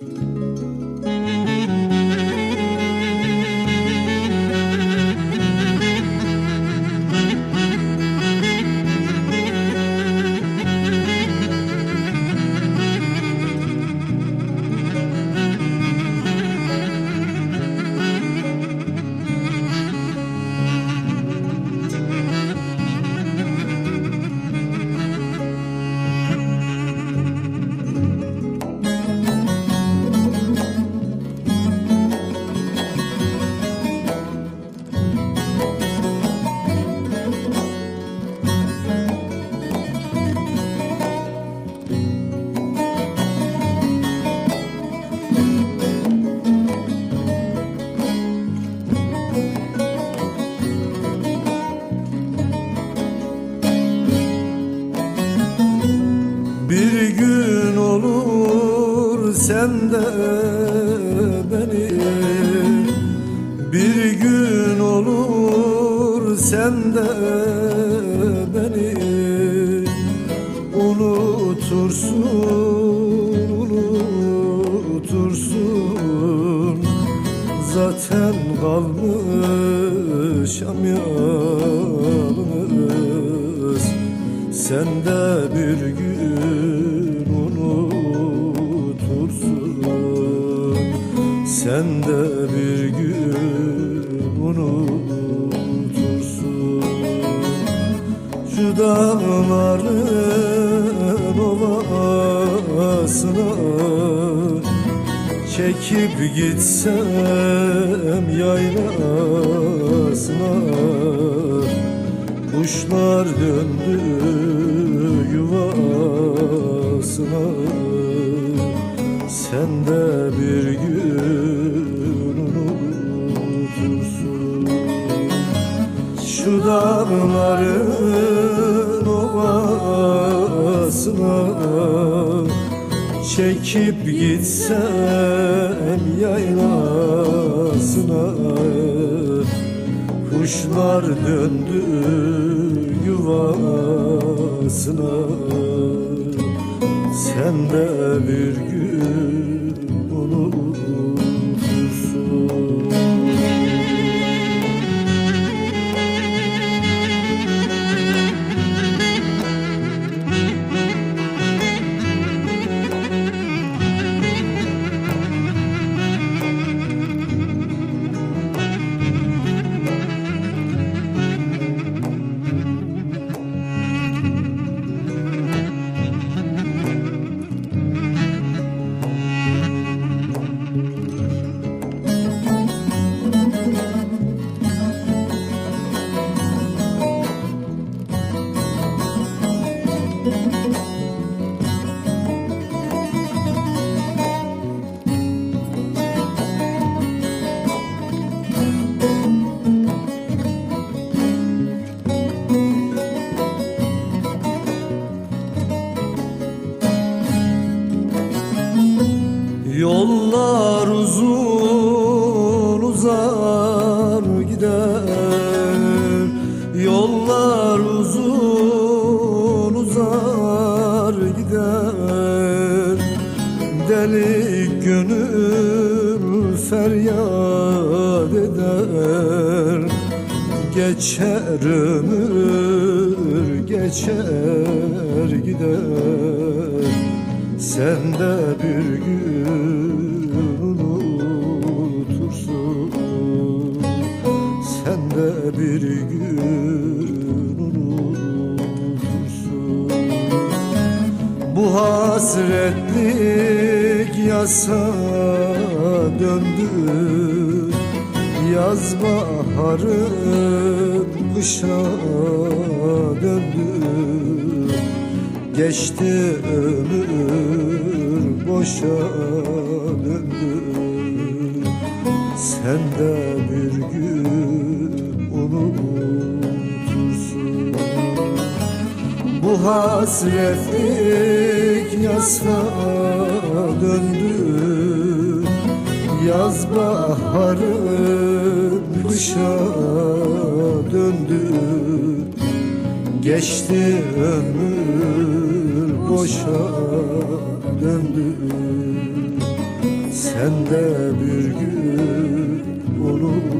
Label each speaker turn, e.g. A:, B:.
A: Bir sen de beni. Bir gün olur sen de beni. Unutursun, unutursun. Zaten kalmışam yalnız. Sen de bir gün Sen de bir gün unutursun. Şu dağların ovasına Çekip gitsem yaylasına Kuşlar döndü yuvasına. Sen de bir gün Şu dağların ovasına Çekip gitsem yaylasına Kuşlar döndü yuvasına. Sen de bir gün unutursun Yollar uzun uzar gider. Yollar uzun uzar gider. Deli gönül feryat eder. Geçer ömür geçer gider. Sen de bir gün hasretlik yasa döndü. Yaz baharı kışa döndü. Geçti ömür boşa döndü. Sen de bir gün unutursun. Bu hasretlik yasa döndü. Yaz baharı kışa döndü. Geçti ömür boşa döndü. Sen de bir gün unut